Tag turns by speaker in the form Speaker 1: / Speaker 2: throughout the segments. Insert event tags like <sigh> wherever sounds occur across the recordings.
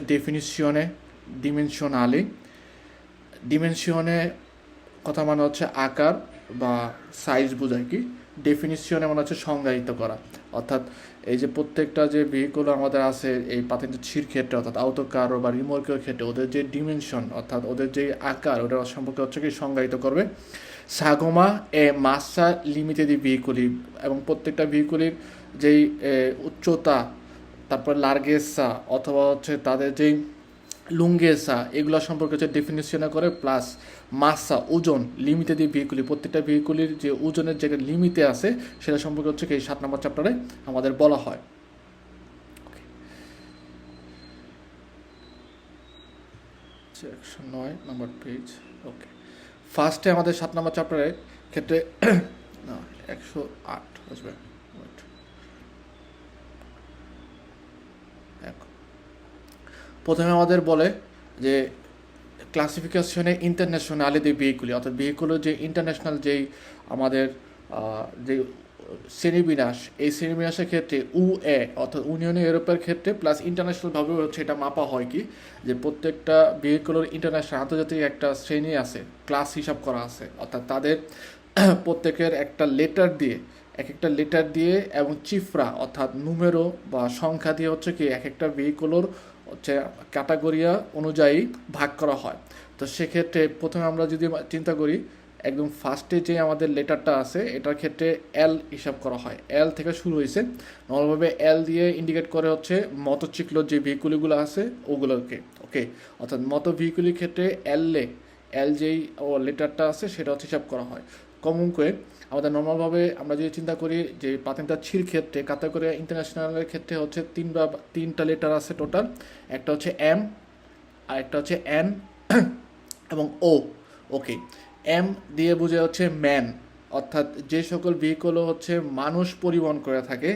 Speaker 1: ডেফিনিশনে ডিমেনশনালি ডিমেনশনে কথা মানে হচ্ছে আকার বা সাইজ বোঝায় কি? ডেফিনিশনে মানে হচ্ছে সংজ্ঞায়িত করা। অর্থাৎ এই যে প্রত্যেকটা যে ভেহিকুল আমাদের আছে, এই পাতেন্ট ছির ক্ষেত্রে, অর্থাৎ আউটো কার বা রিমোর্কের ক্ষেত্রে, ওদের যে ডিমেনশন অর্থাৎ ওদের যে আকার, ওটা সম্পর্কে হচ্ছে কি সংজ্ঞায়িত করবে? সাগমা এ মাসা লিমিটেড ভেহিকুলি এবং প্রত্যেকটা ভেহিকুলির যেই উচ্চতা তারপর লার্গেসা অথবা হচ্ছে তাদের যেই লুঙ্গেসা, এগুলো সম্পর্কে হচ্ছে ডেফিনেশনে করে প্লাস মাসা ওজন লিমিটে দিয়ে ভেহিকুলি প্রত্যেকটা ভেহিকুলির যে ওজনের যে লিমিটে আছে, সেটা সম্পর্কে হচ্ছে এই সাত নম্বর চ্যাপ্টারে আমাদের বলা হয়। একশো নয় নম্বর পেজ ওকে ফার্স্টে আমাদের সাত নম্বর চ্যাপ্টারের ক্ষেত্রে <coughs> একশো আট আসবে Wait. এক- প্রথমে আমাদের বলে যে ক্লাসিফিকেশনে ইন্টারন্যাশনালি যে ভেহিকুলি অর্থাৎ ভেহিকুলের যে ইন্টারন্যাশনাল যেই আমাদের যে শ্রেণীবিন্যাস, এই শ্রেণীবিন্যাসের ক্ষেত্রে ইউ এ অর্থাৎ ইউনিয়ন ইউরোপের ক্ষেত্রে প্লাস ইন্টারন্যাশনালভাবে হচ্ছে এটা মাপা হয় কি? যে প্রত্যেকটা ভেহিকুলের ইন্টারন্যাশনাল আন্তর্জাতিক একটা শ্রেণি আছে ক্লাস হিসাব করা আছে। অর্থাৎ তাদের <clears throat> প্রত্যেকের একটা লেটার দিয়ে এক একটা লেটার দিয়ে এবং চিফরা, অর্থাৎ নুমেরো বা সংখ্যা দিয়ে হচ্ছে কি এক একটা ভেহিকুলোর হচ্ছে ক্যাটাগরিয়া অনুযায়ী ভাগ করা হয়। তো সেক্ষেত্রে প্রথমে আমরা যদি চিন্তা করি, একদম ফার্স্টে যে আমাদের লেটারটা আছে, এটার ক্ষেত্রে এল হিসাব করা হয়। এল থেকে শুরু হয়েছে। নর্মালভাবে এল দিয়ে ইন্ডিকেট করে হচ্ছে মটোচিক্লোর যে ভেহিকুলগুলো আছে, ওগুলোকে ওকে অর্থাৎ মতো ভেহিকুলের ক্ষেত্রে এলে এল যেই লেটারটা আছে সেটা হচ্ছে হিসাব করা হয়। কমন করে আমাদের নর্মালভাবে আমরা যদি চিন্তা করি যে পাতেন্টার ছির ক্ষেত্রে কাতাগরি ইন্টারন্যাশনালের ক্ষেত্রে হচ্ছে তিন বা তিনটা লেটার আছে টোটাল একটা হচ্ছে এম আর একটা হচ্ছে এন <clears throat> এবং ও ওকে এম দিয়ে বুঝে হচ্ছে ম্যান অর্থাৎ যে সকল ভেহিকল হচ্ছে মানুষ পরিবহন করে থাকে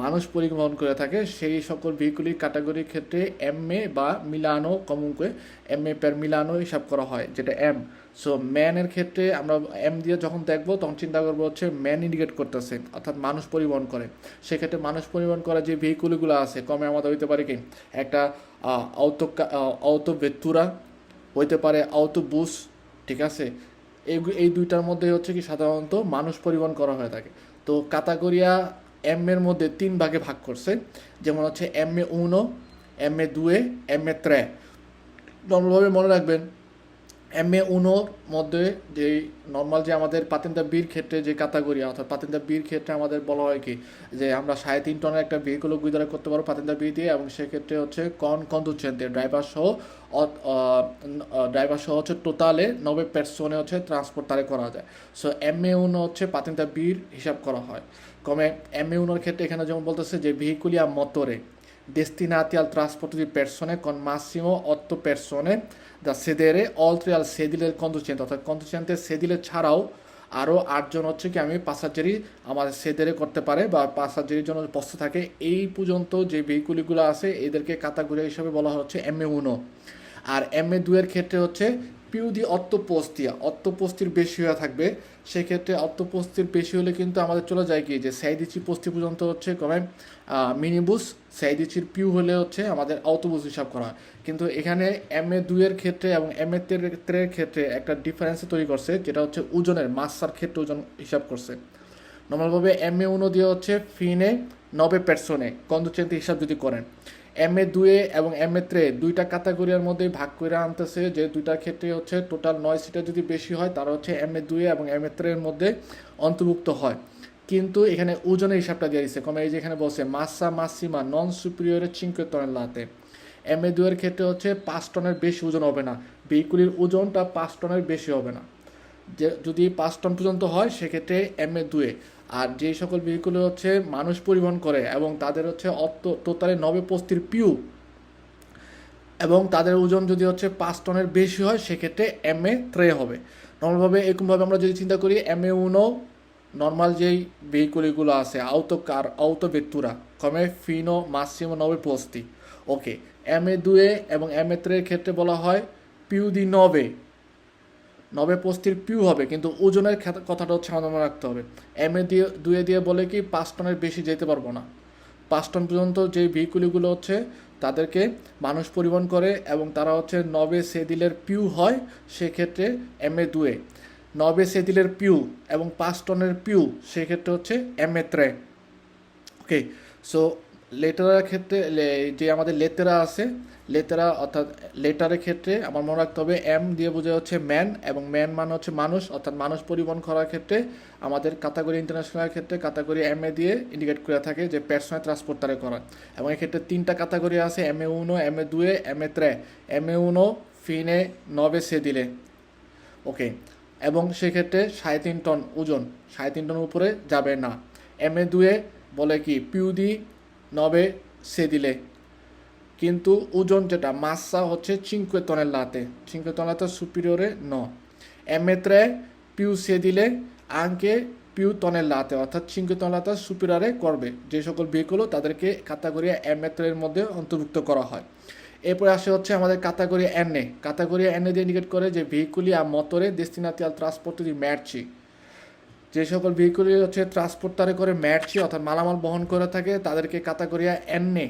Speaker 1: মানুষ পরিবহন করে থাকে, সেই সকল ভেহিকুলির ক্যাটাগরির ক্ষেত্রে এম এ বা মিলানো কমন করে এম এ পের মিলানো হিসাব করা হয়, যেটা এম সো ম্যানের ক্ষেত্রে আমরা এম দিয়ে যখন দেখব, তখন চিন্তা করব হচ্ছে ম্যান ইন্ডিকেট করতেছে, অর্থাৎ মানুষ পরিবহন করে। সেক্ষেত্রে মানুষ পরিবহন করা যে ভেহিকুলগুলো আছে, কমে আমাদের হইতে পারে কি? একটা আউতো আউতো ভেতুরা হইতে পারে আউতো বুস ঠিক আছে? এই এই দুইটার মধ্যে হচ্ছে কি সাধারণত মানুষ পরিবহন করা হয়ে থাকে। তো কাতাগরিয়া এম এর মধ্যে তিন ভাগে ভাগ করছে। যেমন হচ্ছে এম এ উনো এম এ দুয়ে এম এ ত্রে। নর্মালভাবে মনে রাখবেন এম এ উনোর মধ্যে যে নর্মাল যে আমাদের পাতেন্দা বীর ক্ষেত্রে যে ক্যাটাগরি, অর্থাৎ পাতেন্দা বীর ক্ষেত্রে আমাদের বলা হয় কি, যে আমরা সাড়ে তিন টনের একটা ভেহিকুল গুইদারা করতে পারব পাতেন্দা বি দিয়ে এবং সেক্ষেত্রে হচ্ছে কন কন্দুচেন্তে ড্রাইভার সহ ড্রাইভার সহ হচ্ছে টোটালে নবে পেরসনে হচ্ছে ট্রান্সপোর্ট তারে করা যায়। সো এম এ উনো হচ্ছে পাতেন্দা বীর হিসাব করা হয়। কমে এম এ উনোর ক্ষেত্রে এখানে যেমন বলতেছে যে ভেহিকুলিয়া মতরে destinati al trasporto di persone con massimo 8 persone da sedere oltre al sedile অর্থাৎ কন্ডুসেন্টের সেদিলে ছাড়াও আরও আটজন হচ্ছে কি আমি পাসাজারি আমাদের সেদেরে করতে পারে বা পাসাজারির জন্য বসতে থাকে। এই পর্যন্ত যে ভেহিকুলিগুলো আছে, এদেরকে কাতাগুড়িয়া হিসাবে বলা হচ্ছে এম এ উনো আর এম এ দুয়ের ক্ষেত্রে হচ্ছে পিউদি অত্তপোস্তিয়া অত্তপোস্তির বেশি হয়ে থাকবে। সেক্ষেত্রে অত্তপোস্তির বেশি হলে কিন্তু আমাদের চলে যায় কি? যে সাইদিচি পোস্তি পর্যন্ত হচ্ছে কমে মিনিবুস সাইদিচির পিউ হলে হচ্ছে আমাদের অতবুস হিসাব করা হয়। কিন্তু এখানে এম এ দুইয়ের ক্ষেত্রে এবং এম এ তের ক্ষেত্রে একটা ডিফারেন্স তৈরি করছে, যেটা হচ্ছে ওজনের, মাসার ক্ষেত্রে ওজন হিসাব করছে। নর্মালভাবে এম এ উনো দিয়ে হচ্ছে ফিনে, নবে পেরসনে কন্দুচেন্তি হিসাব যদি করেন। এম এ দুয়ে এবং এম এ ত্রে দুইটা ক্যাটাগরির মধ্যে ভাগ করে আনতেছে, যে দুইটার ক্ষেত্রে হচ্ছে টোটাল নয় সিটার যদি বেশি হয়, তারা হচ্ছে এম এ দুয়ে এবং এম এ ত্রের মধ্যে অন্তর্ভুক্ত হয়। কিন্তু এখানে ওজনের হিসাবটা দিয়ে দিচ্ছে কমে এই যে এখানে বলছে মাসা মাসিমা নন সুপিরিয়রের চিঙ্কে টনের লাতে এম এ দুয়ের ক্ষেত্রে হচ্ছে পাঁচ টনের বেশি ওজন হবে না ভেহিকুলির ওজনটা পাঁচ টনের বেশি হবে না। যে যদি পাঁচ টন পর্যন্ত হয়, সেক্ষেত্রে এম এ। দুয়ে আর যে সকল ভেহিকুলে হচ্ছে মানুষ পরিবহন করে এবং তাদের হচ্ছে অত্ত টোটালে নবে পস্তির পিউ, এবং তাদের ওজন যদি হচ্ছে পাঁচ টনের বেশি হয়, সেক্ষেত্রে এম এ ত্রে হবে। নর্মালভাবে এরকমভাবে আমরা যদি চিন্তা করি, এম এ উনো নর্মাল যেই ভেহিকুলগুলো আছে আউতো কার আউতো বেতুরা কমে ফিনো, মাসিমো, নবে পোস্তি। ওকে, এম এ দুয়ে এবং এম এ ত্রের ক্ষেত্রে বলা হয় পিউ দি নবে। নবে পোস্তির পিউ হবে, কিন্তু ওজনের কথাটা হচ্ছে আমাদের রাখতে হবে। এম এ দিয়ে দুয়ে দিয়ে বলে কি, পাঁচ টনের বেশি যেতে পারব না। পাঁচ টন পর্যন্ত যে ভেহিকুলগুলো হচ্ছে, তাদেরকে মানুষ পরিবহন করে এবং তারা হচ্ছে নবে সেদিলের পিউ হয়, সেক্ষেত্রে এম এ দুয়ে। নবে সেদিলের পিউ এবং পাঁচ টনের পিউ, সেক্ষেত্রে হচ্ছে এম এ ত্রে। ওকে, সো লেটারের ক্ষেত্রে যে আমাদের লেতেরা আছে, লেতেরা অর্থাৎ লেটারের ক্ষেত্রে আমার মনে রাখতে হবে এম দিয়ে বোঝা হচ্ছে ম্যান এবং ম্যান মানে হচ্ছে মানুষ, অর্থাৎ মানুষ পরিবহন করার ক্ষেত্রে আমাদের কাতাগরি ইন্টারন্যাশনালের ক্ষেত্রে কাতাগরি এম এ দিয়ে ইন্ডিকেট করে থাকে যে পার্সোনাল ট্রান্সপোর্ট তারে করা এবং এক্ষেত্রে তিনটা কাতাগরি আছে, এম এ উনো, এম এ দুয়ে, এম এ ত্রে। এম এ উনো, ফিনে, নবে সে দিলে। ওকে, এবং সেক্ষেত্রে সাড়ে তিন টন ওজন। সাড়ে তিন টন উপরে যাবে না। এম এ দুয়ে বলে কি পিউদি নবে সে দিলে। কিন্তু ওজন যেটা, মাসা হচ্ছে চিঙ্কুয়ে টনের লাতে। চিঙ্কুয়ে টনেলাতে সুপিরিয়রে ন। এম এ ত্রে পিউ সে দিলে, আঙ্কে পিউ তনের লাতে, অর্থাৎ চিঙ্কুয়ে টনেলাতে সুপিরিয়রে করবে। যে সকল ভেহিকল তাদেরকে কাতাগরিয়া এম এ মধ্যে অন্তর্ভুক্ত করা হয়। এরপরে আসে হচ্ছে আমাদের কাতাগরি এনে কাতাগরি এনে দিয়ে ইন্ডিকেট করে যে ভেহিকুলি আর মতরে al trasporto di merci যে সকল ভেহিকুলি হচ্ছে ট্রান্সপোর্টারে করে ম্যাটছি অর্থাৎ মালামাল বহন করে থাকে, তাদেরকে কাতাগরিয়া এনে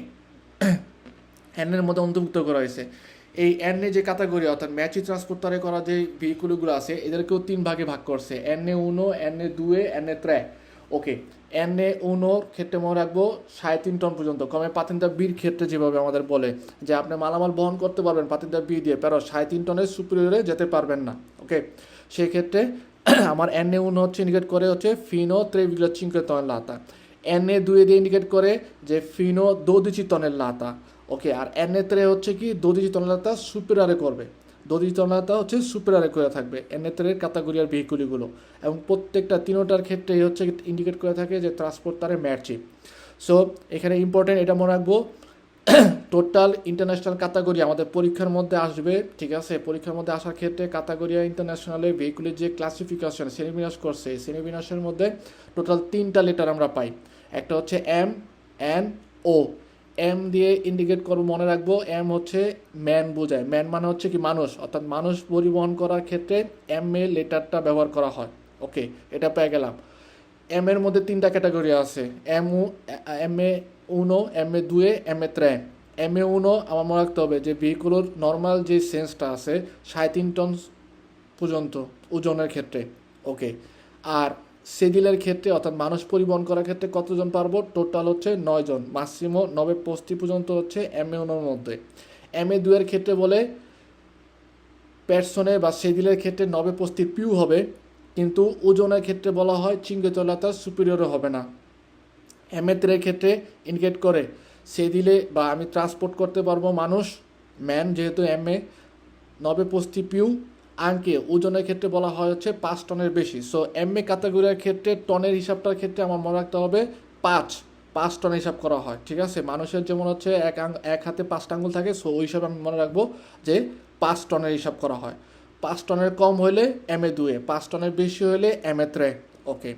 Speaker 1: এনের মধ্যে অন্তর্ভুক্ত করা হয়েছে। এই এনে যে কাতাগরি অর্থাৎ ম্যাচি ট্রান্সপোর্টারে করা যে ভেহিকুলগুলো আছে, এদেরকেও তিন ভাগে ভাগ করছে। এনে উনো এনে দুয়ে এনে ত্রে ওকে এনে উনোর ক্ষেত্রে মনে রাখব, সাড়ে তিন টন পর্যন্ত। কমে পাতিন্দা বির ক্ষেত্রে যেভাবে আমাদের বলে, যে আপনি মালামাল বহন করতে পারবেন, পাতিন্দা বি দিয়ে। pero সাড়ে তিন টনের সুপিরিয়রে যেতে পারবেন না। ওকে সেক্ষেত্রে <clears throat> আমার এনে উনো হচ্ছে ইন্ডিকেট করে হচ্ছে ফিনো ত্রেভিগুলো চিঙ্কে তনের লাতা। এনে দুয়ে দিয়ে ইন্ডিকেট করে যে ফিনো দোদিচি টনের লাতা। ওকে আর এনে ত্রে হচ্ছে কি দোদিচি টনের লাতা সুপিরিয়রে করবে। লাতা হচ্ছে সুপিরিয়রে করে থাকবে এনে ত্রের কাতাগরিয়ার ভেহিকুলিগুলো এবং প্রত্যেকটা তিনোটার ক্ষেত্রেই হচ্ছে ইন্ডিকেট করে থাকে যে ট্রান্সপোর্ট তারে ম্যাচি সো এখানে ইম্পর্টেন্ট এটা মনে রাখব টোটাল ইন্টারন্যাশনাল কাতাগরি আমাদের পরীক্ষার মধ্যে আসবে, ঠিক আছে? পরীক্ষার মধ্যে আসার ক্ষেত্রে কাতাগরিয়া ইন্টারন্যাশনালে ভেহিকুলের যে ক্লাসিফিকেশন শ্রেণীবিন্যাস করছে এই শ্রেণীবিন্যাসের মধ্যে টোটাল তিনটা লেটার আমরা পাই। একটা হচ্ছে এম এন ও এম দিয়ে ইন্ডিকেট করব, মনে রাখব এম হচ্ছে ম্যান বোঝায়। ম্যান মানে হচ্ছে কি মানুষ, অর্থাৎ মানুষ পরিবহন করার ক্ষেত্রে এম এ লেটারটা ব্যবহার করা হয়। ওকে এটা পেয়ে গেলাম। এম এর মধ্যে তিনটা ক্যাটাগরি আছে। এম উ এম এ উনো এম এ দুয়ে এম এ ত্রে। এম এ উনো, আমার মনে রাখতে হবে যে ভেহিকুলোর নর্মাল যে সেন্সটা আছে সাড়ে তিন টন পর্যন্ত ওজনের ক্ষেত্রে ওকে আর সেদিলের ক্ষেত্রে, অর্থাৎ মানুষ পরিবহন করার ক্ষেত্রে কতজন পারব? টোটাল হচ্ছে নয় জন। মাসিমো নবে পস্তি পর্যন্ত হচ্ছে এম এ উনোর মধ্যে। এম এ দুয়ের ক্ষেত্রে বলে পেরসনে বা সেদিলের ক্ষেত্রে নবে পস্তির পিউ হবে। কিন্তু ওজনের ক্ষেত্রে বলা হয় চিঙ্গেতলাতা সুপিরিয়র হবে না। এমেত্রের ক্ষেত্রে ইন্ডিকেট করে, সে দিলে বা আমি ট্রান্সপোর্ট করতে পারব মানুষ ম্যান যেহেতু এম এ নবে পস্তি পিউ আঙ্কে ওজনের ক্ষেত্রে বলা হয় হচ্ছে পাঁচ টনের বেশি। সো এম এ ক্যাটাগরির ক্ষেত্রে টনের হিসাবটার ক্ষেত্রে আমার মনে রাখতে হবে পাঁচ পাঁচ টন হিসাব করা হয়, ঠিক আছে? মানুষের যেমন হচ্ছে এক এক হাতে পাঁচটা আঙ্গুল থাকে সো ওই হিসাবে আমি মনে রাখব যে পাঁচ টনের হিসাব করা হয়। পাঁচ টনের কম হলে এম এ দুয়ে, পাঁচ টনের বেশি হলে এম এ ত্রে। ওকে।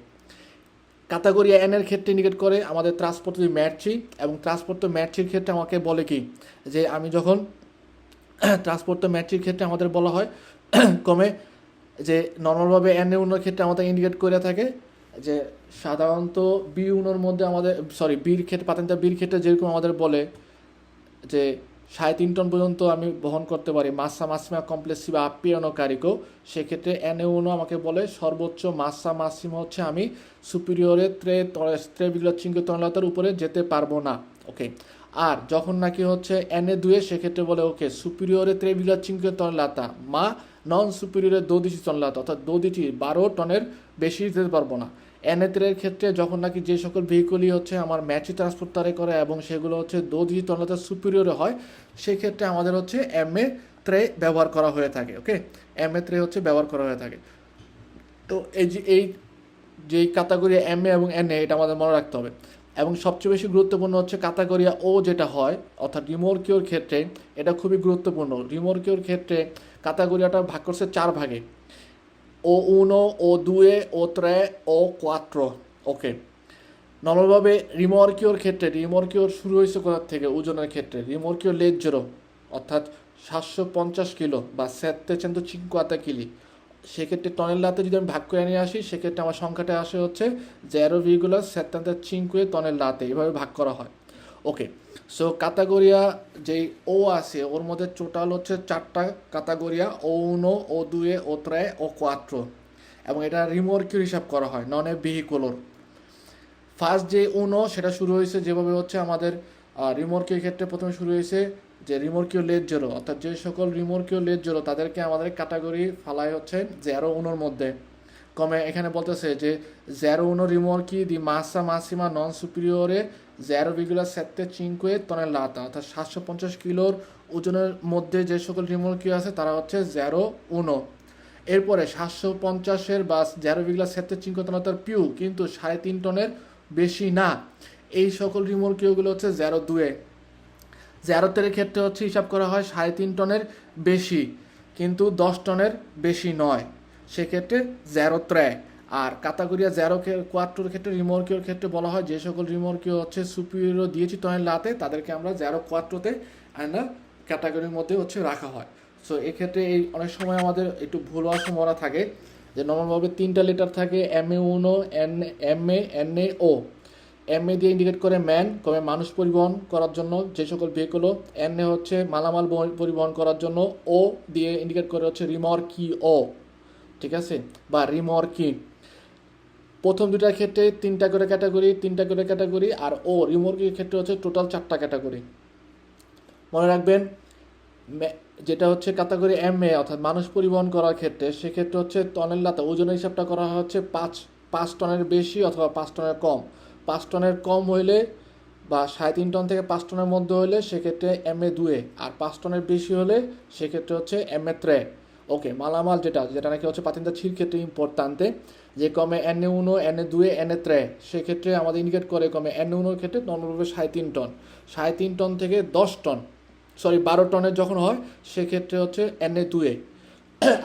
Speaker 1: কাতাগরি এন এর ক্ষেত্রে ইন্ডিকেট করে আমাদের ট্রান্সপোর্ট যদি ম্যাটছি এবং ট্রান্সপোর্ট তো ম্যাটচির ক্ষেত্রে আমাকে বলে কি? যে আমি যখন <coughs> ট্রান্সপোর্ট তো ম্যাটচির ক্ষেত্রে আমাদের বলা হয়, <coughs> কমে, যে নর্মালভাবে এন এ উনোর ক্ষেত্রে আমাদের ইন্ডিকেট করে থাকে, যে সাধারণত বি উনোর মধ্যে আমাদের সরি বির ক্ষেত্রে, পাতেন্তা বির ক্ষেত্রে যেরকম আমাদের বলে, যে সাড়ে তিন টন পর্যন্ত আমি বহন করতে পারি। মাসা মাসিমা কমপ্লেক্সিভা আপিয়ানো কারিকো সেক্ষেত্রে এন উনো আমাকে বলে, সর্বোচ্চ মাসা মাসিমা হচ্ছে আমি সুপিরিয়রে ত্রে ত্রে বিগুলো চিঙ্গ তনলতার উপরে যেতে পারব না। ওকে। আর যখন নাকি হচ্ছে এন দুয়ে, সেক্ষেত্রে বলে, ওকে সুপিরিয়রে ত্রে বিগুলো চিঙ্গ তনলাতা মা নন সুপিরিয়রে দোদিচি তনলাতা অর্থাৎ দোদিচি বারো টনের বেশি যেতে পারব না। এনএত্রের ক্ষেত্রে যখন নাকি যে সকল ভেহিকলই হচ্ছে আমার ম্যাচি ট্রান্সপোর্ট তারে করে এবং সেগুলো হচ্ছে দো দিজি তলাতে সুপিরিয়রে হয়, সেক্ষেত্রে আমাদের হচ্ছে এম এ ত্রে ব্যবহার করা হয়ে থাকে ওকে এম এ ত্রে হচ্ছে ব্যবহার করা হয়ে থাকে। তো এই যে এই যে কাতাগরিয়া এম এ এবং এন এ এটা আমাদের মনে রাখতে হবে। এবং সবচেয়ে বেশি গুরুত্বপূর্ণ হচ্ছে কাতাগরিয়া ও যেটা হয়, অর্থাৎ রিমোরকিওর ক্ষেত্রে, এটা খুবই গুরুত্বপূর্ণ। রিমোরকিওর ক্ষেত্রে কাতাগরিয়াটা ভাগ করছে চার ভাগে। ও উনো ও দুয়ে ও ত্রে ও কোয়াত্রো ওকে নর্মালভাবে রিমর্কিওর ক্ষেত্রে রিমর্কিওর শুরু হয়েছে কোথার থেকে? ওজনের ক্ষেত্রে। রিমর্কিও লেজ্জেরো অর্থাৎ সাতশো পঞ্চাশ কিলো বা সেত্তে চেন্তো চিঙ্কুয়াতা কিলি। সেক্ষেত্রে টনেল্লাতে যদি আমি ভাগ করে নিয়ে আসি, সেক্ষেত্রে আমার সংখ্যাটা আসে হচ্ছে জেরো ভিগুলার সেত্তান্তে চিঙ্কুয়ে টনেল্লাতে এভাবে ভাগ করা হয়। ওকে। সো কাতাগোরিয়া যেই ও আছে, ওর মধ্যে টোটাল হচ্ছে চারটা কাতাগোরিয়া ও উনো ও দুয়ে ও ত্রয় ও কোয়াত্রো এবং এটা রিমোর্কিও হিসাব করা হয় নন এ ভেহিকুলোর ফার্স্ট যে উনো সেটা শুরু হয়েছে যেভাবে হচ্ছে আমাদের রিমোর্কিও ক্ষেত্রে প্রথমে শুরু হয়েছে যে রিমোর্কিও লেজ জোরো অর্থাৎ যে সকল রিমোর্কিও লেজ জোরো তাদেরকে আমাদের ক্যাটাগরি ফালাই হচ্ছে জেরো উনোর মধ্যে। কমে এখানে বলতেছে যে জেরো উনো রিমোর্কি দি মাসা মাসিমা নন সুপিরিয়রে জেরো ভিগুলা সেত্তে চিঙ্কুয়ে তনের লাতা অর্থাৎ সাতশো পঞ্চাশ কিলোর ওজনের মধ্যে যে সকল রিমোর্কি আছে, তারা হচ্ছে জেরো উনো এরপরে সাতশো পঞ্চাশের বা জেরো ভিগুলা পিউ কিন্তু সাড়ে তিন টনের বেশি না। এই সকল রিমোর্কিওগুলো হচ্ছে জেরো দুয়ে ক্ষেত্রে হচ্ছে হিসাব করা হয় সাড়ে তিন টনের বেশি, কিন্তু দশ টনের বেশি নয়। সেক্ষেত্রে জেরো ত্রয়। আর কাতাগরিয়া জেরো কোয়াট্টোর ক্ষেত্রে, রিমোর্কিওর ক্ষেত্রে বলা হয় যে সকল রিমোর্কিও হচ্ছে সুপিরিয়র দিয়েছি তখন লাতে, তাদেরকে আমরা জেরো কোয়াট্টোতে আনা ক্যাটাগরির মধ্যে হচ্ছে রাখা হয়। সো এক্ষেত্রে এই অনেক সময় আমাদের একটু ভুল হওয়ার সম্ভাবনা থাকে যে নর্মালভাবে তিনটা লেটার থাকে M A Uno N M A N A O M A দিয়ে ইন্ডিকেট করে ম্যান কবে মানুষ পরিবহন করার জন্য, যে সকল ভেহিকল এন এ হচ্ছে মালামাল পরিবহন করার জন্য ও দিয়ে ইন্ডিকেট করে হচ্ছে রিমর্কি ও ঠিক আছে? বা রিমর্কি প্রথম দুটার ক্ষেত্রে তিনটা করে ক্যাটাগরি, তিনটা করে ক্যাটাগরি আর ও রিমর্কির ক্ষেত্রে হচ্ছে টোটাল চারটা ক্যাটাগরি। মনে রাখবেন যেটা হচ্ছে ক্যাটাগরি এম এ, অর্থাৎ মানুষ পরিবহন করার ক্ষেত্রে, সেক্ষেত্রে হচ্ছে টনের লাতা ওজনের হিসাবটা করা হচ্ছে পাঁচ পাঁচ টনের বেশি অথবা পাঁচ টনের কম। পাঁচ টনের কম হইলে বা সাড়ে তিন টন থেকে পাঁচ টনের মধ্যে হলে সেক্ষেত্রে এম এ দুয়ে, আর পাঁচ টনের বেশি হলে সেক্ষেত্রে হচ্ছে এম এ ত্রে। ওকে মালামাল যেটা যেটা নাকি হচ্ছে পাতিন্দা ছির ক্ষেত্রে ইম্পর্টান্তে যে কমে এন এ উনো এন এ দুয়ে এন এ ত্রে সেক্ষেত্রে আমাদের ইন্ডিকেট করে কমে এন উনোর ক্ষেত্রে নর্মালভাবে সাড়ে তিন টন। সাড়ে তিন টন থেকে দশ টন সরি বারো টনের যখন হয়, সেক্ষেত্রে হচ্ছে এন এ। দুয়ে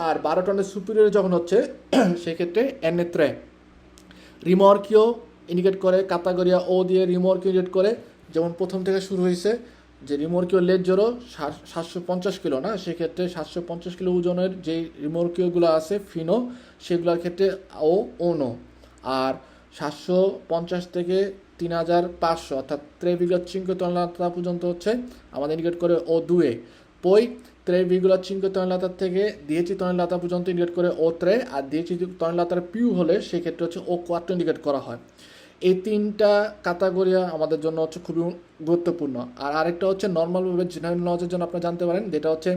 Speaker 1: আর বারো টনের সুপিরিয়র যখন হচ্ছে, সেক্ষেত্রে এন এ ত্রে রিমর্কিও ইন্ডিকেট করে কাতাগরিয়া ও দিয়ে রিমর্কিও ইন্ডিকেট করে, যেমন প্রথম থেকে শুরু হয়েছে যে রিমর্কিও লেজ জোরো সাতশো পঞ্চাশ কিলো না? সেক্ষেত্রে সাতশো পঞ্চাশ কিলো ওজনের যে রিমর্কিওগুলো আছে, ফিনো, সেগুলোর ক্ষেত্রে ও ওনো। আর সাতশো পঞ্চাশ থেকে তিন হাজার পাঁচশো, অর্থাৎ ত্রেভিগুলার চিঙ্কো তনলাতা পর্যন্ত হচ্ছে আমাদের ইন্ডিকেট করে ও দুয়ে পই ত্রেভিগুলার চিঙ্কো তনলাতার থেকে দিয়েছি তনলাতা পর্যন্ত ইন্ডিকেট করে ও ত্রে আর দিয়েছি তনলাতার পিউ হলে সেক্ষেত্রে হচ্ছে ও কোয়াট্টো ইন্ডিকেট করা হয়। এই তিনটা কাতাগরিয়া আমাদের জন্য হচ্ছে খুবই গুরুত্বপূর্ণ। আর আরেকটা হচ্ছে নর্মালভাবে জেনারেল নলেজের জন্য আপনারা জানতে পারেন, যেটা হচ্ছে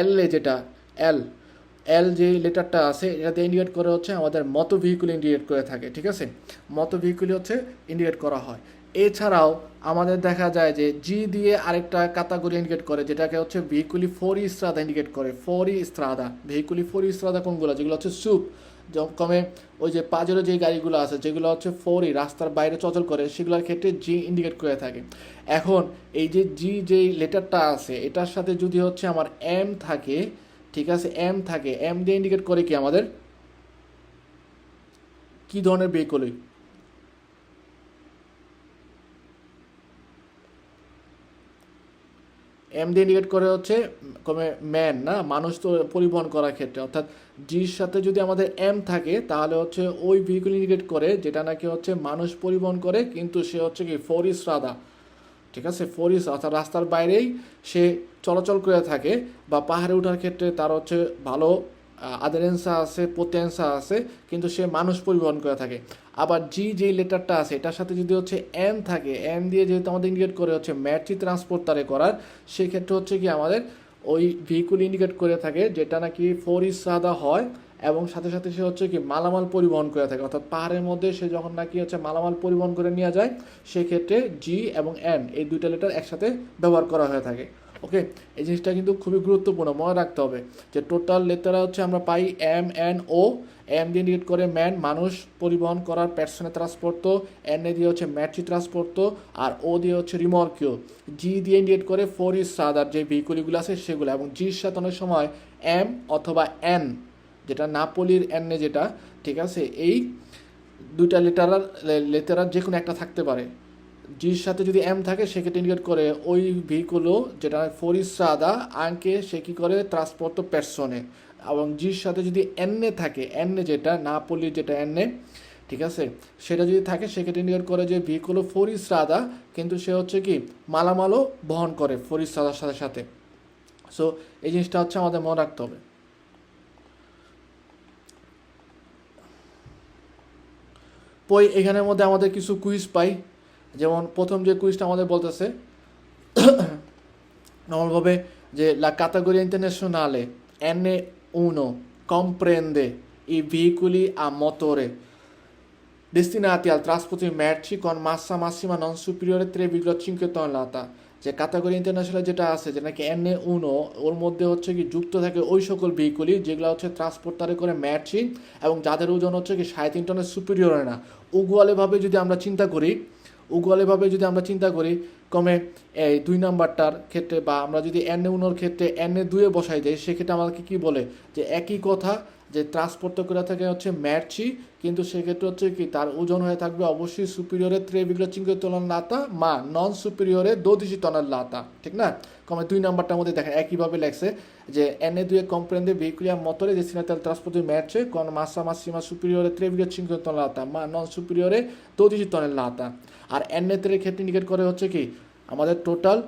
Speaker 1: এল এ যেটা এল এল যে লেটারটা আছে এটাতে ইন্ডিকেট করে হচ্ছে আমাদের মতো ভেহিকুল ইন্ডিকেট করে থাকে, ঠিক আছে? মতো ভেহিকুল হচ্ছে ইন্ডিকেট করা হয়। এছাড়াও আমাদের দেখা যায় যে জি দিয়ে আরেকটা কাতাগরি ইন্ডিকেট করে, যেটাকে হচ্ছে ভেহিকুলি ফোর ইস্ত্রাদা ইন্ডিকেট করে। ফোর ইস্ত্রাদা ভেহিকুলি ফোর ইস্ত্রাদা কোনগুলো? যেগুলো হচ্ছে সুপ কমে ওই যে পাজেরও যে গাড়িগুলো আছে, যেগুলো হচ্ছে ফোরই রাস্তার বাইরে চচল করে, সেগুলোর ক্ষেত্রে জি ইন্ডিকেট করে থাকে। এখন এই যে জি যেই লেটারটা আছে, এটার সাথে যদি হচ্ছে আমার এম থাকে, ঠিক আছে এম থাকে এম দিয়ে ইন্ডিকেট করে কি আমাদের? কি ধরনের ভেহিকলই এম দিয়ে ইন্ডিকেট করে হচ্ছে, কমে ম্যান না? মানুষ তো পরিবহন করার ক্ষেত্রে। অর্থাৎ জির সাথে যদি আমাদের এম থাকে, তাহলে হচ্ছে ওই ভেহিকুল ইন্ডিকেট করে যেটা নাকি হচ্ছে মানুষ পরিবহন করে, কিন্তু সে হচ্ছে কি ফরিস রাদা ঠিক আছে? ফরিস অর্থাৎ রাস্তার বাইরেই সে চলাচল করে থাকে বা পাহাড়ে ওঠার ক্ষেত্রে তার হচ্ছে ভালো আদারেন্সা আছে পোতেন্সা আছে, কিন্তু সে মানুষ পরিবহন করে থাকে। আবার জি যে লেটারটা আছে, এটার সাথে যদি হচ্ছে এম থাকে এম দিয়ে যেহেতু আমাদের ইন্ডিকেট করে হচ্ছে ম্যাট্রি ট্রান্সপোর্ট তারে করার, সেক্ষেত্রে হচ্ছে কি আমাদের ওই ভেহিকুল ইন্ডিকেট করে থাকে যেটা নাকি ফোর ইস সাদা হয় এবং সাথে সাথে সে হচ্ছে কি মালামাল পরিবহন করে থাকে। অর্থাৎ পাহাড়ের মধ্যে সে যখন নাকি হচ্ছে মালামাল পরিবহন করে নিয়ে যায়, সেক্ষেত্রে জি এবং এন এই দুইটা লেটার একসাথে ব্যবহার করা হয়ে থাকে। ওকে এই জিনিসটা কিন্তু খুবই গুরুত্বপূর্ণ। মনে রাখতে হবে যে টোটাল লেটার হচ্ছে আমরা পাই এম এন ও এম দিয়ে ইন্ডিকেট করে ম্যান, মানুষ পরিবহন করার পার্সোনে ট্রান্সপোর্ট এন এ দিয়ে হচ্ছে ম্যাট্রি ট্রান্সপোর্ট আর ও দিয়ে হচ্ছে রিমর্কিও জি দিয়ে ইন্ডিকেট করে ফোর ইস সাদার যে ভেহিকুলগুলো আছে সেগুলো এবং জির অনেক সময় এম অথবা এন, যেটা নাপলির এন যেটা, ঠিক আছে? এই দুইটা লেটারার লেটারার যে কোনো একটা থাকতে পারে। জির সাথে যদি এম থাকে সেক্ষেত্রে ইন্ডিকেট করে ওই ভেহিকুলও যেটা ফরিসাদা আঙ্কে সে কী করে? ট্রান্সপোর্ট পার্সনে এবং জির সাথে যদি এনএ থাকে এনএ যেটা নাপোলির যেটা এনএ ঠিক আছে? সেটা যদি থাকে সেক্ষেত্রে ইন্ডিকেট করে যে ভেহিকুলো ফরি স্রাদা কিন্তু সে হচ্ছে কি? মালামালও বহন করে ফরি স্রাদার সাথে সাথে। সো এই জিনিসটা হচ্ছে আমাদের মনে রাখতে হবে। পই, এখানের মধ্যে আমাদের কিছু কুইজ পাই। যেমন প্রথম যে কুইজটা আমাদের বলতেছে নর্মালভাবে যে লা la categoria internazionale N1 comprende i veicoli a motore destinati al trasporto di merci con massa massima non superiore 3,5 tonnellata. যে ক্যাটাগরি ইন্টারন্যাশনাল যেটা আছে যে নাকি এন এ উনো ওর মধ্যে হচ্ছে কি যুক্ত থাকে ওই সকল ভেহিকুলি যেগুলো হচ্ছে ট্রান্সপোর্টারে করে ম্যাচি এবং যাদের ওজন হচ্ছে কি সাড়ে তিন টনের সুপিরিয়র না। উগুয়ালেভাবে যদি আমরা চিন্তা করি উগুয়ালেভাবে যদি আমরা চিন্তা করি কমে এই দুই নাম্বারটার ক্ষেত্রে বা আমরা যদি এন এ উনোর ক্ষেত্রে এন এ দুয়ে বসাই যাই সেক্ষেত্রে আমাদেরকে কি বলে? যে একই কথা যে ট্রান্সপোর্ট করে থাকে হচ্ছে ম্যাটছি কিন্তু সেক্ষেত্রে হচ্ছে কি তার ওজন হয়ে থাকবে অবশ্যই সুপিরিয়রে ত্রে বিগ্লো চিঙ্কে তোলার লাতা মা নন সুপিরিয়রে দোদিশি টনার লাতা ঠিক না? কমে দুই নাম্বারটার মধ্যে দেখেন একইভাবে লেখছে যে এন এ দুয়ে কম্প্রেন্ডে ভেহিকুলিয়া মতরে destinati al trasporto di merce con massa massima superiore 3,5 tonnellata ma non superiore 12 tonnellata আর এন এ ত্রের ক্ষেত্রে ইন্ডিকেট করে হচ্ছে কি, আমাদের টোটাল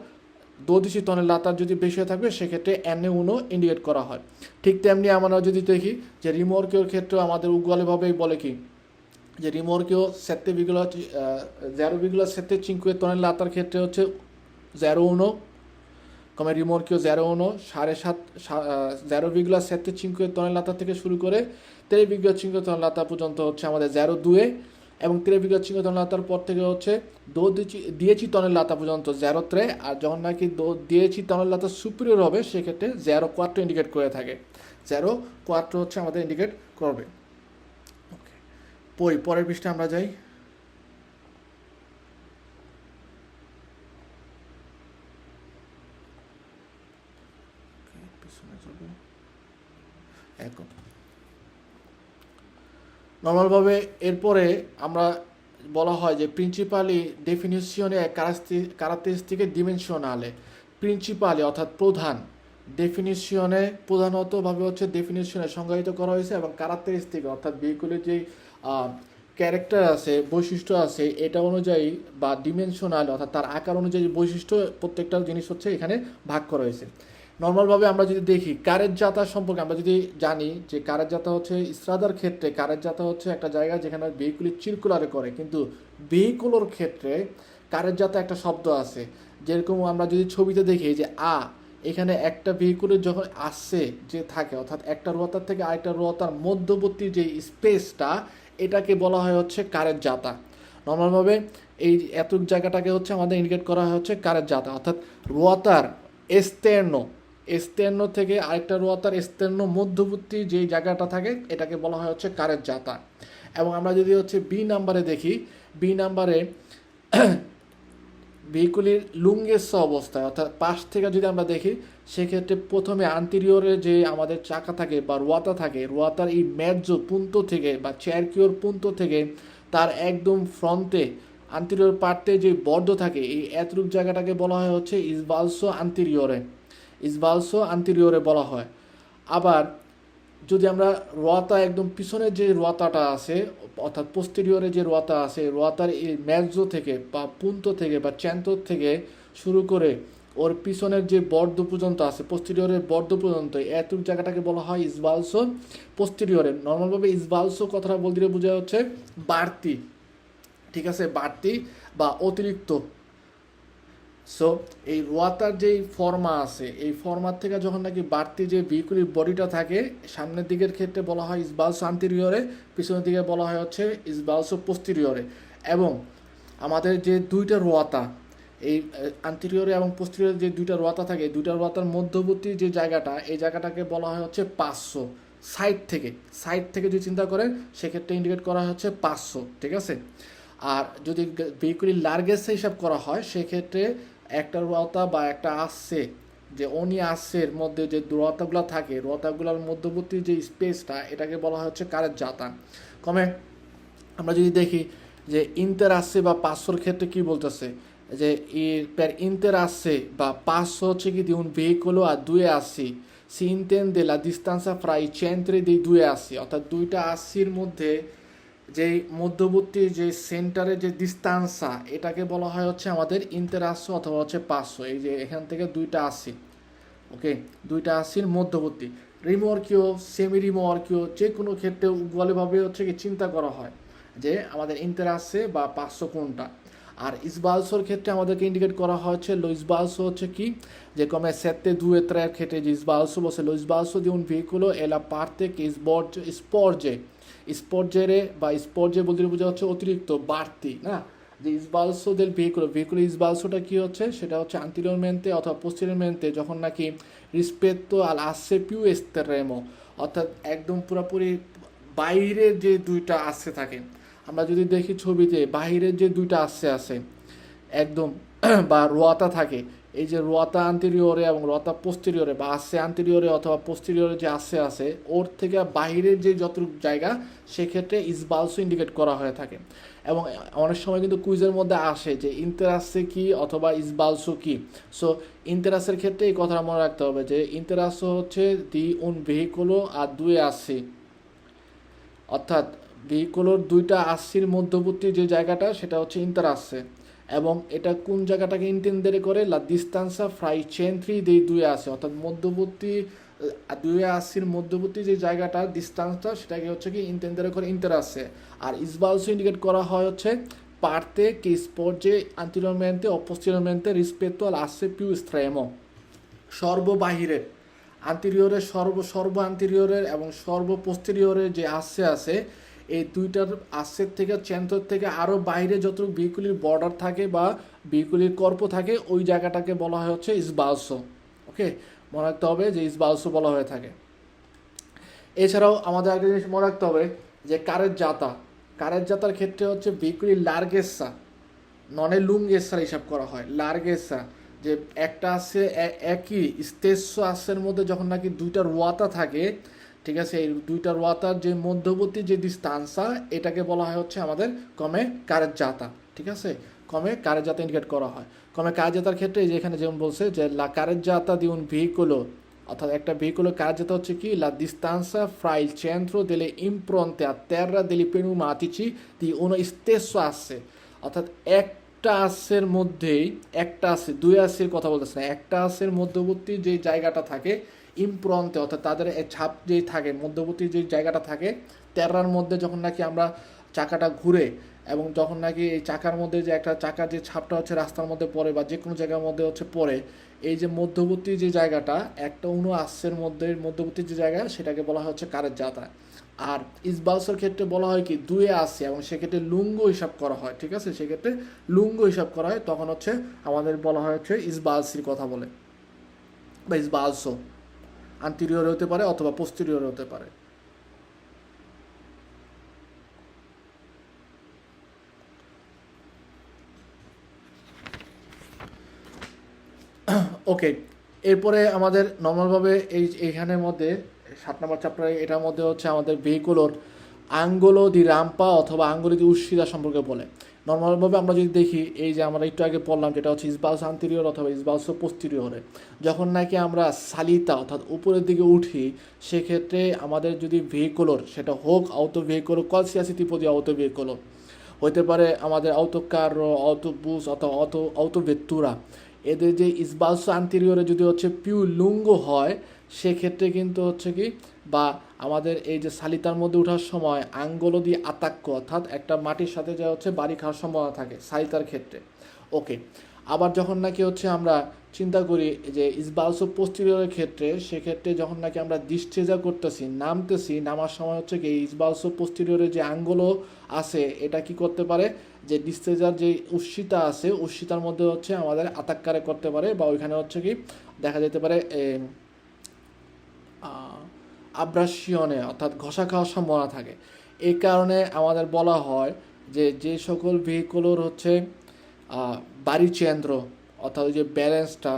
Speaker 1: দোদিশি টনের লাতার যদি বেশি হয়ে থাকবে, সেক্ষেত্রে এন এ উনও ইন্ডিকেট করা হয়। ঠিক তেমনি আমরা যদি দেখি যে রিমোর্কের ক্ষেত্রেও আমাদের উগালেভাবেই বলে কি, যে রিমোর্কেও সেত্তে বিগুলো জেরো বিগুলো সেত্তে চিঙ্কুয়ে টনের লাতার ক্ষেত্রে হচ্ছে জেরো উনো, কমে রিমোর্কিও জেরো উনো, সাড়ে সাত জ্যারো বিগুলা সেত্তে চিঙ্কুয়ে টনের লাতা থেকে শুরু করে তেরে বিগুলো চিঙ্কুয়ে টনের লাতা পর্যন্ত হচ্ছে আমাদের জ্যারো দুয়ে এবং ত্রে বিগুলো চিঙ্কুয়ে টনের লাতার পর থেকে হচ্ছে দো দিয়েছি দিয়েছি তনের লাতা পর্যন্ত জেরো ত্রে। আর যখন নাকি দো দিয়েছি তনের লাতা সুপ্রিয়র হবে, সেক্ষেত্রে জেরো কোয়াট্রো ইন্ডিকেট করে থাকে। জেরো কোয়াট্রো হচ্ছে আমাদের ইন্ডিকেট করবে। ওকে পরের পৃষ্ঠে আমরা যাই পিছনে যাব একদম নর্মালভাবে এরপরে আমরা বলা হয় যে প্রিন্সিপালি ডেফিনিশনে কারাক্তারিস্টিকে ডিমেনশনালে প্রিন্সিপালি অর্থাৎ প্রধান ডেফিনিশনে প্রধানতভাবে হচ্ছে ডেফিনিশনে সংজ্ঞায়িত করা হয়েছে এবং কারাক্তারিস্টিক অর্থাৎ ভেহিকুলের যেই ক্যারেক্টার আছে, বৈশিষ্ট্য আছে, এটা অনুযায়ী বা ডিমেনশনাল অর্থাৎ তার আকার অনুযায়ী বৈশিষ্ট্য প্রত্যেকটা জিনিস হচ্ছে এখানে ভাগ করা হয়েছে। নর্মালভাবে আমরা যদি দেখি, কারের যাতা সম্পর্কে আমরা যদি জানি যে কারের যাতা হচ্ছে ইসরাদার ক্ষেত্রে, কারের যাতা হচ্ছে একটা জায়গা যেখানে ভেহিকুলি চিরকুলারে করে, কিন্তু ভেহিকুলোর ক্ষেত্রে কারের যাতা একটা শব্দ আছে। যেরকম আমরা যদি ছবিতে দেখি যে, আ, এখানে একটা ভেহিকুলের যখন আসছে যে থাকে, অর্থাৎ একটা রোয়াতার থেকে আরেকটা রোয়াতার মধ্যবর্তী যে স্পেসটা, এটাকে বলা হয় হচ্ছে কারের যাতা। নর্মালভাবে এই এত জায়গাটাকে হচ্ছে আমাদের ইন্ডিকেট করা হচ্ছে কারের যাতা। অর্থাৎ রোয়াতার এস্তের্ন এস্তের্ন থেকে আরেকটা রোয়াতার এস্তের্ন মধ্যবর্তী যে জায়গাটা থাকে, এটাকে বলা হয় হচ্ছে কারের যাতা এবং আমরা যদি হচ্ছে বি নাম্বারে দেখি বি নাম্বারে ভেহিকুলির লুঙ্গেস্য অবস্থায় অর্থাৎ পাশ থেকে যদি আমরা দেখি, সেক্ষেত্রে প্রথমে আন্তিরিয়রে যে আমাদের চাকা থাকে বা রোয়াতা থাকে রোয়াতার এই ম্যাজ্য পুন্ত থেকে বা চেয়ারকিওর পুন্ত থেকে তার একদম ফ্রন্টে আন্তিরিয়র পার্টে যে বর্ধ থাকে, এই এতরূপ জায়গাটাকে বলা হয় হচ্ছে ইসবালসো আন্তিরিয়রে ইসবালসো আন্তিরিয়রে বলা হয়। আবার যদি আমরা রোয়াতা একদম পিছনের যে রোয়াতাটা আছে, অর্থাৎ পোস্টেরিয়রে যে রোয়াতা আছে, রোয়াতার এই ম্যাজো থেকে বা পুন্ত থেকে বা চ্যান্তর থেকে শুরু করে ওর পিছনের যে বর্দ পর্যন্ত আছে পোস্টেরিয়রের বর্দ পর্যন্ত, এতটুক জায়গাটাকে বলা হয় ইসবালসো পোস্টেরিয়রে নর্মালভাবে ইসবালসো কথাটা বলতে বোঝা হচ্ছে বাড়তি, ঠিক আছে? বাড়তি বা অতিরিক্ত সো এই রোয়াতার যেই ফর্মা আছে, এই ফর্মার থেকে যখন নাকি বাড়তি যে ভেহিকুলির বডিটা থাকে, সামনের দিকের ক্ষেত্রে বলা হয় ইসবালসো আন্তেরিয়রে পিছনের দিকে বলা হয় হচ্ছে ইসবালসো পোস্টেরিয়রে এবং আমাদের যে দুইটা রোয়াতা এই আন্তেরিয়রে এবং পোস্টেরিয়রে যে দুইটা রোয়াতা থাকে, দুইটা রোয়াতার মধ্যবর্তী যে জায়গাটা, এই জায়গাটাকে বলা হয় হচ্ছে পাঁচশো। সাইড থেকে সাইড থেকে যদি চিন্তা করেন, সেক্ষেত্রে ইন্ডিকেট করা হচ্ছে পাঁচশো, ঠিক আছে? আর যদি ভেহিকুলির লার্গেজ হিসাব করা হয়, সেক্ষেত্রে একটা রতা বা একটা আসছে, যে অনি আসছের মধ্যে যে রোয়াতাগুলো থাকে, রোয়াতাগুলোর মধ্যবর্তী যে স্পেসটা, এটাকে বলা হচ্ছে কারের জাতা কমে, আমরা যদি দেখি যে ইন্টার আসছে বা পাঁচশোর ক্ষেত্রে কি বলতেছে, যে per inter asse বা পাঁচশো হচ্ছে কি un veicolo a due assi si intende la distanza fra i centri dei due অর্থাৎ দুইটা আশির মধ্যে যে মধ্যবর্তী যে সেন্টারে যে ডিস্টান্সা এটাকে বলা হয় হচ্ছে আমাদের ইন্টারাশো অথবা হচ্ছে পাঁচশো এই যে এখান থেকে দুইটা আশি ওকে দুইটা আশির মধ্যবর্তী। রিমোয়ার্কিও সেমি রিমোয়ার্কিও যে কোনো ক্ষেত্রে উজ্জ্বলভাবে হচ্ছে কি চিন্তা করা হয় যে আমাদের ইন্টারাসে বা পাঁচশো কোনটা। আর ইসবালসোর ক্ষেত্রে আমাদেরকে ইন্ডিকেট করা হয়েছে হচ্ছে লোইসবালসো হচ্ছে কি? যে কমে সেতে দুয়ে ত্রয়ের ক্ষেত্রে যে ইসবালসো বসে, লোইসবালসো দিয়ে উন ভেহিকুলো এলা পারতে কি স্পর্জ, স্পর্জে বা স্পর্জে বলতে বোঝা হচ্ছে অতিরিক্ত বাড়তি, না? যে ইসবালসো দেল ভেহিকুলো ভেহিকুলো ইসবালসোটা কী হচ্ছে? সেটা হচ্ছে আন্তিরিয়র মেনতে অথবা পশ্চিমের মেনতে যখন নাকি রিসপেক্ট আর আসছে পিউ এস্তের রেমো অর্থাৎ একদম পুরোপুরি বাইরে যে দুইটা আসছে থাকে। আমরা যদি দেখি ছবিতে বাহিরের যে দুইটা আsse আছে একদম <clears throat> বা রোয়াতা থাকে, এই যে রোয়াতা আন্তেরিয়রে এবং রোয়াতা পোস্টেরিয়রে বা আসে আন্তেরিয়রে অথবা পোস্টেরিয়রে যে আসে আছে ওর থেকে বাহিরের যে যতটুকু জায়গা, সেক্ষেত্রে ইসবালসও ইন্ডিকেট করা হয়ে থাকে। এবং অনেক সময় কিন্তু কুইজের মধ্যে আসে যে ইন্টারাসে কি অথবা ইসবালসো কি। সো ইন্টারাসের ক্ষেত্রে এই কথাটা মনে রাখতে হবে যে ইন্টারাসো হচ্ছে দি উন ভেহিকুলো আর দুয়ে আসে অর্থাৎ ভেহিকুলোর দুইটা আশির মধ্যবর্তী যে জায়গাটা, সেটা হচ্ছে ইন্টার আসছে। এবং এটা কোন জায়গাটাকে ইন্টেন্ডেরে করে? লা ডিস্টান্সা ফ্রাই চেন থ্রি দেই দুই আসে। অর্থাৎ মধ্যবর্তী, দুই আশির মধ্যবর্তী যে জায়গাটা ডিস্টান্সটা সেটাকে হচ্ছে কি ইন্টেন্ডেরে করে ইন্টার আসছে। আর ইসবালসো ইন্ডিকেট করা হয় হচ্ছে parte che sporge anteriormente o posteriormente rispetto all'asse più estremo সর্ববাহিরের, আন্তেরিয়রের, সর্ব সর্ব, আন্তেরিয়রের এবং সর্ব পোস্টেরিয়রের যে আসছে আছে এই দুইটার আসের থেকে চেন্তর থেকে আরও বাইরে যতটুকু বিকুলির বর্ডার থাকে বা বিকুলির কর্প থাকে, ওই জায়গাটাকে বলা হয় হচ্ছে ইসবালসো। ওকে মনে রাখতে হবে যে ইসবালসো বলা হয়ে থাকে। এছাড়াও আমাদের একটা জিনিস মনে রাখতে হবে যে কারের জাতা কারের জাতার ক্ষেত্রে হচ্ছে বিকুলির লার্গেসা ননে লুঙ্গেসার হিসাব করা হয়। লার্গেসা যে একটা এ- একই স্তেস্য আসের মধ্যে যখন নাকি দুইটা রোয়াতা থাকে ঠিক আছে, এই দুইটা রোয়াতার যে মধ্যবর্তী যে ডিস্টান্সা এটাকে বলা হয় হচ্ছে আমাদের কমে কারের জাতা ঠিক আছে? কমে কারের জাতা ইন্ডিকেট করা হয়। কমে কারের জাতার ক্ষেত্রে যে এখানে যেমন বলছে যে লা কারের জাতা un veicolo অর্থাৎ একটা veicolo কারের জাতা হচ্ছে কি? la distanza fra il centro delle আর তেররা terra degli pneumatici di uno stesso asse. অর্থাৎ একটা আসের মধ্যেই, একটা আসে, দুই আসের কথা বলতেছে না, একটা আসের মধ্যবর্তী যে জায়গাটা থাকে ইমপ্রন্তে, অর্থাৎ তাদের ছাপ যেই থাকে, মধ্যবর্তী যে জায়গাটা থাকে তেরার মধ্যে যখন নাকি আমরা চাকাটা ঘুরে এবং যখন নাকি এই চাকার মধ্যে যে একটা চাকার যে ছাপটা হচ্ছে রাস্তার মধ্যে পড়ে বা যে কোনো জায়গার মধ্যে হচ্ছে পড়ে, এই যে মধ্যবর্তী যে জায়গাটা, একটা উনো আসের মধ্যে, মধ্যবর্তী যে জায়গা, সেটাকে বলা হচ্ছে কারের যাতা আর ইসবালসের ক্ষেত্রে বলা হয় কি, দুয়ে আসে এবং সেক্ষেত্রে লুঙ্গ হিসাব করা হয়, ঠিক আছে? সেক্ষেত্রে লুঙ্গ হিসাব করা হয়, তখন হচ্ছে আমাদের বলা হয় হচ্ছে ইসবালসির কথা বলে বা ইসবালসো। আন্তিরিয়র হতে পারে অথবা পোস্টেরিয়র হতে পারে। <clears throat> ওকে এরপরে আমাদের নর্মালভাবে এই, এইখানের মধ্যে, সাত নম্বর চ্যাপ্টারে এটার মধ্যে হচ্ছে আমাদের ভেহিকুলোর আঙ্গোলো দি রাম্পা অথবা আঙ্গুলো দি উশিদা সম্পর্কে বলে। নর্মালভাবে আমরা যদি দেখি, এই যে আমরা একটু আগে পড়লাম যেটা হচ্ছে ইসবালস আন্তেরিয়র অথবা ইসবালস পোস্টেরিয়রে যখন নাকি আমরা সালিতা অর্থাৎ উপরের দিকে উঠি, সেক্ষেত্রে আমাদের যদি ভেহিকুলোর সেটা হোক আউটো ভেহিকুলো qualsiasi tipo di auto veicolo হতে পারে আমাদের autocarro autobus অথবা অত অটো autovettura এদের যে ইসবালস আন্তেরিয়রে যদি হচ্ছে পিউ লুঙ্গ হয়, সেক্ষেত্রে কিন্তু হচ্ছে কি বা আমাদের এই যে সালিতার মধ্যে ওঠার সময় আঙ্গলো দিয়ে আতাক্য অর্থাৎ একটা মাটির সাথে যা হচ্ছে বাড়ি খাওয়ার সম্ভাবনা থাকে সালিতার ক্ষেত্রে। ওকে আবার যখন নাকি হচ্ছে আমরা চিন্তা করি যে ইসবালসো পোস্টেরিয়রের ক্ষেত্রে, সেক্ষেত্রে যখন নাকি আমরা ডিস্টেজা করতেছি, নামতেছি, নামার সময় হচ্ছে কি ইসবালসো পোস্টেরিয়রে যে আঙ্গলো আছে, এটা কি করতে পারে? যে ডিস্টেজার যে উচ্ছিতা আছে উচ্ছিতার মধ্যে হচ্ছে আমাদের আতাক্কারে করতে পারে বা ওইখানে হচ্ছে কি দেখা যেতে পারে আব্রাসিয়নে, অর্থাৎ ঘষা খাওয়ার সম্ভাবনা থাকে। এই কারণে আমাদের বলা হয় যে যে সকল ভেহিকুলোর হচ্ছে বাড়ি চেন্দ্র অর্থাৎ ওই যে ব্যালেন্সটা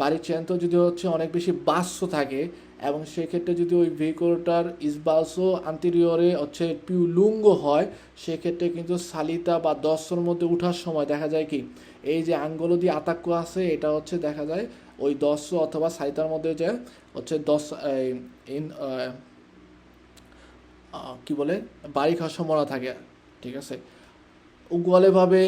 Speaker 1: বাড়ি চেন্দ্র যদি হচ্ছে অনেক বেশি বাস্য থাকে, এবং সেক্ষেত্রে যদি ওই ভেহিকুলটার ইসবালসো আন্তেরিয়রে হচ্ছে পিউলুঙ্গ হয়, সেক্ষেত্রে কিন্তু সালিতা বা দশর মধ্যে ওঠার সময় দেখা যায় কি, এই যে আঙ্গুলো দিয়ে আতাক্য আছে, এটা হচ্ছে দেখা যায় ওই দশ অথবা সালিতার মধ্যে যে হচ্ছে দশ ইন কি বলে? বাড়ি খাওয়ার সম্ভাবনা থাকে, ঠিক আছে? উগুয়ালেভাবে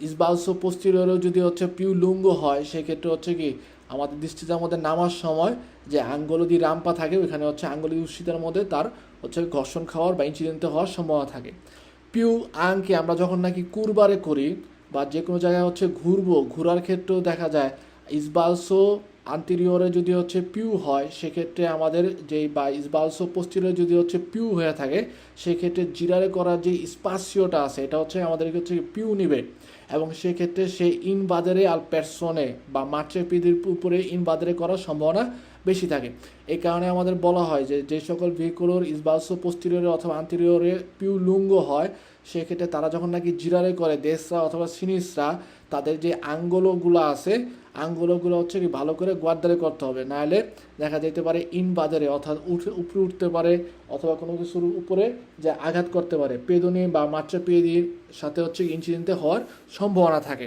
Speaker 1: ইসবালসো পোস্টিরিয়রও যদি হচ্ছে পিউ লুঙ্গ হয়, সেক্ষেত্রে হচ্ছে কি আমাদের দৃষ্টিতে আমাদের নামার সময় যে আঙ্গুলদি রাম্পা থাকে, ওইখানে হচ্ছে আঙ্গুলি উচ্ছিতার মধ্যে তার হচ্ছে ঘর্ষণ খাওয়ার বা ইনসিডেন্টে হওয়ার সম্ভাবনা থাকে। পিউ আংকে আমরা যখন নাকি কুরবারে করি বা যে কোনো জায়গায় হচ্ছে ঘুরবো, ঘোরার ক্ষেত্রেও দেখা যায় ইসবালসো আন্তিরিয়রে যদি হচ্ছে পিউ হয়, সেক্ষেত্রে আমাদের যেই বা ইসবালসো পোস্টিরিয়র যদি হচ্ছে পিউ হয়ে থাকে, সেক্ষেত্রে জিরারে করার যে স্পাসিওটা আছে, এটা হচ্ছে আমাদেরকে হচ্ছে পিউ নিবে। এবং সেক্ষেত্রে সে ইন বাজারে আল পেরসনে বা মার্চের পিদির উপরে ইন বাজারে করার সম্ভাবনা বেশি থাকে। এই কারণে আমাদের বলা হয় যে যে সকল ভেহিকুলোর ইসবালসো পোস্টিরিয়রে অথবা আন্তিরিয়রে পিউ লুঙ্গ হয়, সেক্ষেত্রে তারা যখন নাকি জিরারে করে দেশরা অথবা সিনিসরা তাদের যে আঙ্গুলগুলো আছে, আঙ্গুলগুলো হচ্ছে কি ভালো করে গোয়ারদারে করতে হবে। নাহলে দেখা যেতে পারে ইন বাজারে অর্থাৎ উঠে, উপরে উঠতে পারে অথবা কোনো কিছুর উপরে যে আঘাত করতে পারে। পেদনি বা মাত্রা পেদির সাথে হচ্ছে ইনসিডেন্টে হওয়ার সম্ভাবনা থাকে।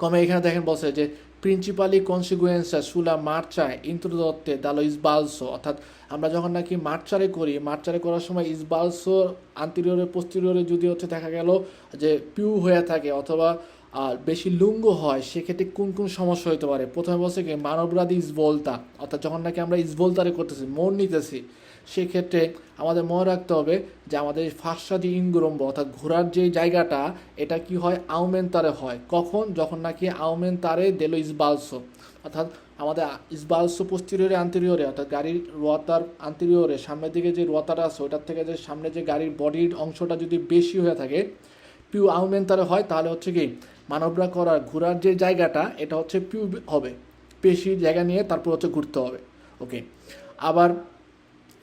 Speaker 1: কমে এখানে দেখেন বসে যে প্রিন্সিপালি কনসিকুয়েন্সা সুলা, মার্চা ইন্ট্রোদত্তে দালো, ইসবালসো। অর্থাৎ আমরা যখন নাকি মার্চারে করি, মার্চারে করার সময় ইসবালসো আন্তিরিয়রে পোস্টিরিয়রে যদি হচ্ছে দেখা গেল যে পিউ হয়ে থাকে অথবা আর বেশি লুঙ্গ হয়, সেক্ষেত্রে কোন কোন সমস্যা হতে পারে? প্রথমে বলছে কি, মানবরাদি ইসবলতা অর্থাৎ যখন নাকি আমরা ইসবলতারে করতেছি, মন নিতেছি, সেক্ষেত্রে আমাদের মনে রাখতে হবে যে আমাদের ফাঁসাদি ইংরম্ব অর্থাৎ ঘোরার যে জায়গাটা, এটা কি হয়? আউমেন তারে হয়। কখন? যখন নাকি আউমেন তারে দেলো ইসবালসো, অর্থাৎ আমাদের ইসবালসো পোস্টিরিয়রে আন্তরিয়রে অর্থাৎ গাড়ির রোয়াতার আন্তরিয়রে সামনের দিকে যে রোয়াতাটা আছে, ওটার থেকে যে সামনে যে গাড়ির বডির অংশটা যদি বেশি হয়ে থাকে পিউ আউমেন তারে হয়, তাহলে হচ্ছে কি মানবরা করার ঘোরার যে জায়গাটা, এটা হচ্ছে পিউ হবে। পেশি জায়গা নিয়ে তারপর হচ্ছে ঘুরতে হবে। ওকে আবার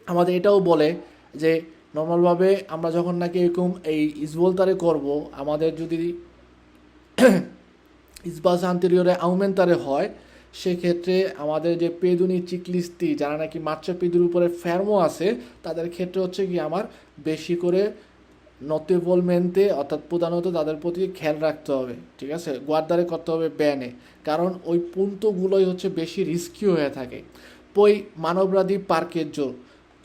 Speaker 1: আমাদের এটাও বলে যে নর্মালভাবে আমরা যখন নাকি এরকম এই ইসবলতারে করব, আমাদের যদি <clears throat> ইসবাস আন্তরিয়রে আউমেন্টারে হয়, সেক্ষেত্রে আমাদের যে পেদুনি চিকলিস্তি, যারা নাকি মাত্রা পেদুর উপরে ফ্যারমো আছে, তাদের ক্ষেত্রে হচ্ছে কি, আমার বেশি করে নতেবলমেন্টে অর্থাৎ প্রধানত তাদের প্রতি খেয়াল রাখতে হবে, ঠিক আছে? গোয়ারদারে করতে হবে ব্যানে কারণ ওই পুন্তগুলোই হচ্ছে বেশি রিস্কি হয়ে থাকে। পই মানবরাদি পার্কের জোর।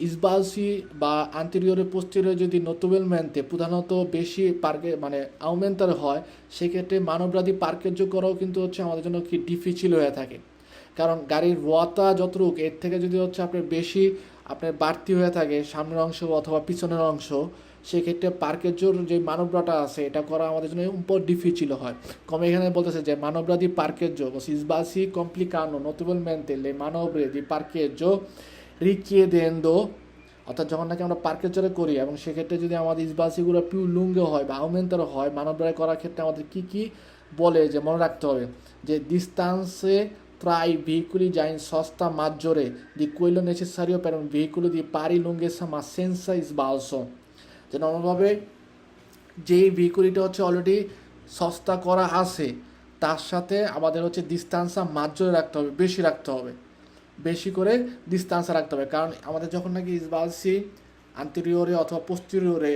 Speaker 1: ইসবালসি বা আন্তরিয়রে পোস্টিরিয়রে যদি নতুবেলমেন্টে প্রধানত বেশি পার্কে মানে আউমেন্টার হয়, সেক্ষেত্রে মানবরাদি পার্কের যোগ করাও কিন্তু হচ্ছে আমাদের জন্য কি ডিফিচিল হয়ে থাকে। কারণ গাড়ির রোয়াতা যতটুক, এর থেকে যদি হচ্ছে আপনার বেশি আপনার বাড়তি হয়ে থাকে, সামনের অংশ অথবা পিছনের অংশ সেক্ষেত্রে পার্কের জোর যে মানবরাটা আছে, এটা করা আমাদের জন্য উপর ডিফিচিল হয়। কমে এখানে বলতেছে যে মানবরাদি পার্কের জো ইসবাসি কমপ্লিকানো নতুবেলমেন্টে লে মানবরে দি পার্কের জো রিচিয়েদেন্দো অর্থাৎ যখন নাকি আমরা পার্কের চরে করি, এবং সেক্ষেত্রে যদি আমাদের ইসবাসিগুলো পিউ লুঙ্গে হয় বা আউমেন্টার হয়, মানবরায় করার ক্ষেত্রে আমাদের কি কি বলে, যে মনে রাখতে হবে, যে ডিস্টান্সে ট্রাই ভেহিকুলি যাইন সস্তা maggiore di quello necessario per un veicolo di pari lunghezza ma senza sbalzo যে নর্মালভাবে যেই ভেহিকুলিটা হচ্ছে অলরেডি সস্তা করা আছে, তার সাথে আমাদের হচ্ছে ডিস্টান্সটা মাঝরে রাখতে হবে, বেশি রাখতে হবে। বেশি করে ডিস্টান্স রাখতে হবে। কারণ আমাদের যখন নাকি ইসবালসি আন্তরিয়রে অথবা পোস্টিরিয়রে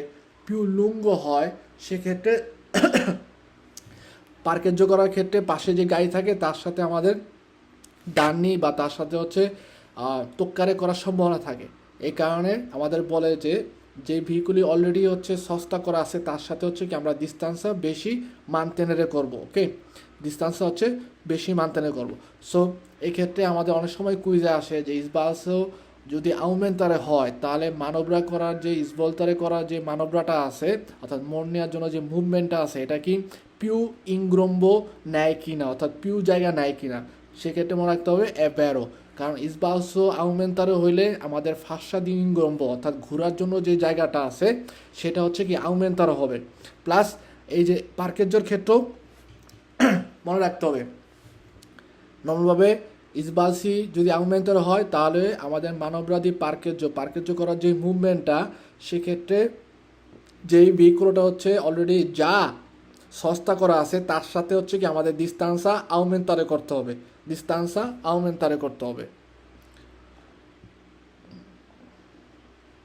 Speaker 1: পিউ লুঙ্গ হয়, সেক্ষেত্রে <coughs> পার্কেজ করার ক্ষেত্রে পাশে যে গাড়ি থাকে, তার সাথে আমাদের ডান্নি বা তার সাথে হচ্ছে তোক্কারে করার সম্ভাবনা থাকে। এই কারণে আমাদের বলে যে যে ভেহিকুলি অলরেডি হচ্ছে সস্তা করা আছে, তার সাথে হচ্ছে কি আমরা ডিস্টান্সটা বেশি মানতেনারে করব ওকে ডিস্টান্সটা হচ্ছে বেশি মানতেনে করব। সো এই ক্ষেত্রে আমাদের অনেক সময় কুইজে আসে যে ইসবালসেও যদি আউমেন্টারে হয়, তাহলে মানবরা করার যে ইসবলতারে করার যে মানবরাটা আছে, অর্থাৎ মন নেওয়ার জন্য যে মুভমেন্টটা আছে, এটা কি পিউ ইংগ্রম্ব নেয় কিনা, অর্থাৎ পিউ জায়গা নেয় কিনা, সেক্ষেত্রে মনে রাখতে হবে অ্যাব্যারো কারণ ইসবালসো আউমেন্টারে হইলে আমাদের ফাঁসা দিন ইংগ্রম্ব অর্থাৎ ঘোরার জন্য যে জায়গাটা আছে, সেটা হচ্ছে কি আউমেন্টারও হবে। প্লাস এই যে পার্কের ক্ষেত্রেও <coughs> মনে রাখতে হবে। নর্মালভাবে ইসবালসি যদি আউমেন্টার হয়, তাহলে আমাদের মানবরাধি পার্কেজ পার্কেজ করার যে মুভমেন্টটা সেক্ষেত্রে যেই ভেহিকুলটা হচ্ছে অলরেডি যা সস্তা করা আছে, তার সাথে হচ্ছে কি আমাদের ডিস্টান্সা আউমেন্টারে করতে হবে। ডিস্টান্সা আউমেন্টারে করতে হবে